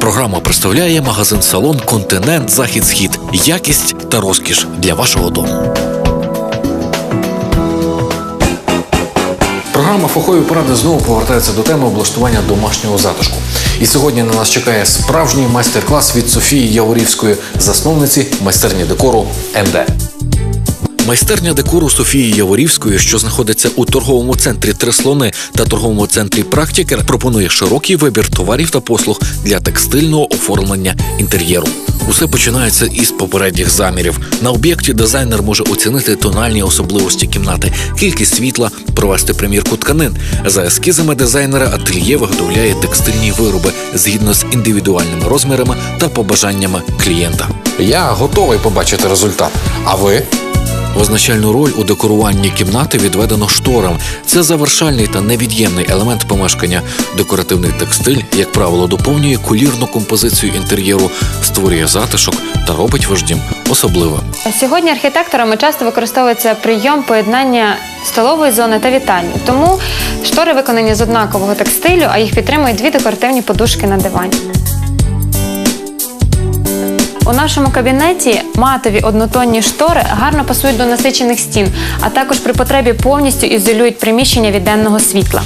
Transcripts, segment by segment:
Програма представляє магазин салон Континент Захід Схід. Якість та розкіш для вашого дому. Програма Фахові поради знову повертається до теми облаштування домашнього затишку. І сьогодні на нас чекає справжній майстер-клас від Софії Яворівської, засновниці майстерні декору МД. Майстерня декору Софії Яворівської, що знаходиться у торговому центрі Треслони та торговому центрі Практікер, пропонує широкий вибір товарів та послуг для текстильного оформлення інтер'єру. Усе починається із попередніх замірів. На об'єкті дизайнер може оцінити тональні особливості кімнати, кількість світла, провести примірку тканин. За ескізами дизайнера ательє виготовляє текстильні вироби згідно з індивідуальними розмірами та побажаннями клієнта. Я готовий побачити результат. А ви? Визначальну роль у декоруванні кімнати відведено шторам. Це завершальний та невід'ємний елемент помешкання. Декоративний текстиль, як правило, доповнює кулірну композицію інтер'єру, створює затишок та робить ваш дім особливим. Сьогодні архітекторами часто використовується прийом поєднання столової зони та вітальні. Тому штори виконані з однакового текстилю, а їх підтримують дві декоративні подушки на дивані. У нашому кабінеті матові однотонні штори гарно пасують до насичених стін, а також при потребі повністю ізолюють приміщення від денного світла.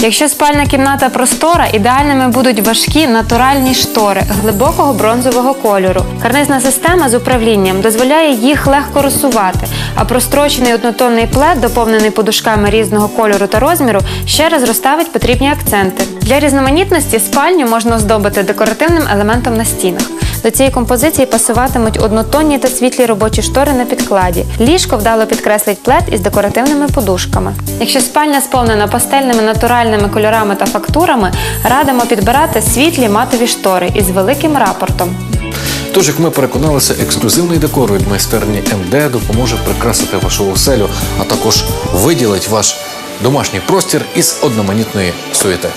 Якщо спальна кімната простора, ідеальними будуть важкі натуральні штори глибокого бронзового кольору. Карнизна система з управлінням дозволяє їх легко розсувати, а прострочений однотонний плед, доповнений подушками різного кольору та розміру, ще раз розставить потрібні акценти. Для різноманітності спальню можна оздобити декоративним елементом на стінах. До цієї композиції пасуватимуть однотонні та світлі робочі штори на підкладі. Ліжко вдало підкреслить плед із декоративними подушками. Якщо спальня сповнена пастельними натуральними кольорами та фактурами, радимо підбирати світлі матові штори із великим рапортом. Тож, як ми переконалися, ексклюзивний декор від майстерні МД допоможе прикрасити вашу оселю, а також виділить ваш домашній простір із одноманітної суєти.